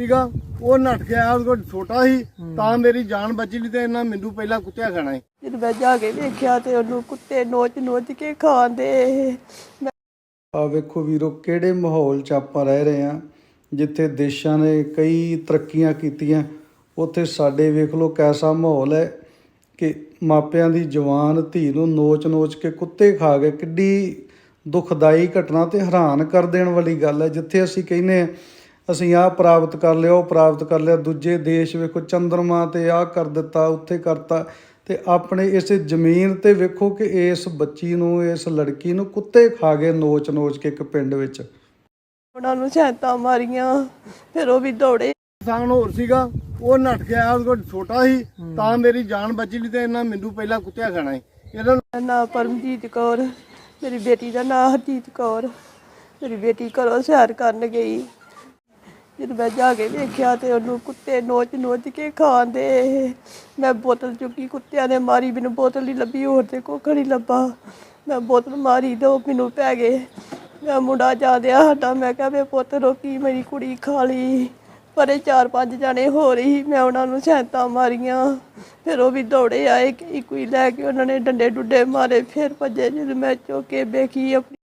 ਸੀਗਾ ਉਹ ਨੱਠ ਆਇਆ ਉਹਦੇ ਕੋਲ ਛੋਟਾ ਸੀ ਤਾਂ ਮੇਰੀ ਜਾਨ ਬਚੀ ਨਹੀਂ ਤੇ ਇਹਨਾਂ ਮੈਨੂੰ ਪਹਿਲਾਂ ਕੁੱਤਿਆ ਖਾਣਾ ਸੀ। ਜਦੋਂ ਮੈਂ ਜਾ ਕੇ ਵੇਖਿਆ ਤੇ ਉਹਨੂੰ ਕੁੱਤੇ ਨੋਚ ਨੋਚ ਕੇ ਖਾਂਦੇ। ਆ ਵੇਖੋ ਵੀਰੋ ਕਿਹੜੇ ਮਾਹੌਲ 'ਚ ਆਪਾਂ ਰਹਿ ਰਹੇ ਆ ਜਿੱਥੇ ਦੇਸ਼ਾਂ ਨੇ ਕਈ ਤਰੱਕੀਆਂ ਕੀਤੀਆਂ। ਉੱਥੇ ਸਾਡੇ ਵੇਖ ਲਓ ਕੈਸਾ ਮਾਹੌਲ ਹੈ ਕਿ ਮਾਪਿਆਂ ਦੀ ਜਵਾਨ ਧੀ ਨੂੰ ਨੋਚ-ਨੋਚ ਕੇ ਕੁੱਤੇ ਖਾ ਗਏ ਕਿੱਡੀ ਦੁਖਦਾਈ ਘਟਨਾ ਤੇ ਹੈਰਾਨ ਕਰ ਦੇਣ ਵਾਲੀ ਗੱਲ ਹੈ ਜਿੱਥੇ ਅਸੀਂ ਕਹਿੰਨੇ ਆ ਅਸੀਂ ਆਹ ਪ੍ਰਾਪਤ ਕਰ ਲਿਆ ਉਹ ਪ੍ਰਾਪਤ ਕਰ ਲਿਆ। ਦੂਜੇ ਦੇਸ਼ ਵੇਖੋ ਚੰਦਰਮਾ ਤੇ ਆਹ ਕਰ ਦਿੱਤਾ ਉੱਥੇ ਕਰਤਾ। ਤੇ ਆਪਣੇ ਇਸ ਜ਼ਮੀਨ ਤੇ ਵੇਖੋ ਕਿ ਇਸ ਬੱਚੀ ਨੂੰ ਇਸ ਲੜਕੀ ਨੂੰ ਕੁੱਤੇ ਖਾ ਗਏ ਨੋਚ-ਨੋਚ ਕੇ ਇੱਕ ਪਿੰਡ ਵਿੱਚ। ਉਹਨਾਂ ਨੂੰ ਸੈਂਤਾਂ ਮਾਰੀਆਂ ਫਿਰ ਉਹ ਵੀ ਦੌੜੇ। ਇਨਸਾਨ ਹੋਰ ਸੀਗਾ ਉਹ ਨੱਠ ਕੇ ਆਇਆ ਉਹਦੇ ਕੋਲ ਛੋਟਾ ਸੀ ਤਾਂ ਮੇਰੀ ਜਾਨ ਬਚੀ ਨਹੀਂ ਤੇ ਇਹਨਾਂ ਮੈਨੂੰ ਪਹਿਲਾਂ ਕੁੱਤਿਆ ਖਾਣਾ ਸੀ। ਇਹਨਾਂ ਨੂੰ ਪਰਮਜੀਤ ਕੌਰ ਮੇਰੀ ਬੇਟੀ ਦਾ ਨਾਂ ਹਰਜੀਤ ਕੌਰ ਮੇਰੀ ਬੇਟੀ ਘਰੋਂ ਸੈਰ ਕਰਨ ਗਈ। ਜਦੋਂ ਮੈਂ ਜਾ ਕੇ ਵੇਖਿਆ ਤੇ ਉਹਨੂੰ ਕੁੱਤੇ ਨੋਚ ਨੋਚ ਕੇ ਖਾਂਦੇ। ਮੈਂ ਬੋਤਲ ਚੁੱਕੀ ਕੁੱਤਿਆਂ ਨੇ ਮਾਰੀ, ਮੈਨੂੰ ਬੋਤਲ ਨਹੀਂ ਲੱਭੀ, ਹੋਰ ਤੇ ਕੁੱਖ ਨਹੀਂ ਲੱਭਾ। ਮੈਂ ਬੋਤਲ ਮਾਰੀ ਤੇ ਉਹ ਮੈਨੂੰ ਪੈ ਗਏ। ਮੈਂ ਮੁੰਡਾ ਜਾਂਦਿਆ ਸਾਡਾ, ਮੈਂ ਕਿਹਾ, ਵੇ ਪੁੱਤ, ਰੋਕੀ ਮੇਰੀ ਕੁੜੀ ਖਾ ਲਈ। ਪਰੇ ਚਾਰ ਪੰਜ ਜਾਣੇ ਹੋ ਰਹੀ, ਮੈਂ ਉਹਨਾਂ ਨੂੰ ਸੈਂਤਾਂ ਮਾਰੀਆਂ। ਫਿਰ ਉਹ ਵੀ ਦੌੜੇ ਆਏ ਇੱਕ ਕੋਈ ਲੈ ਕੇ ਉਹਨਾਂ ਨੇ ਡੰਡੇ ਡੁੱਡੇ ਮਾਰੇ। ਫਿਰ ਭੱਜੇ ਜਦੋਂ ਮੈਂ ਚੁੱਕ ਕੇ ਵੇਖੀ ਆਪਣੀ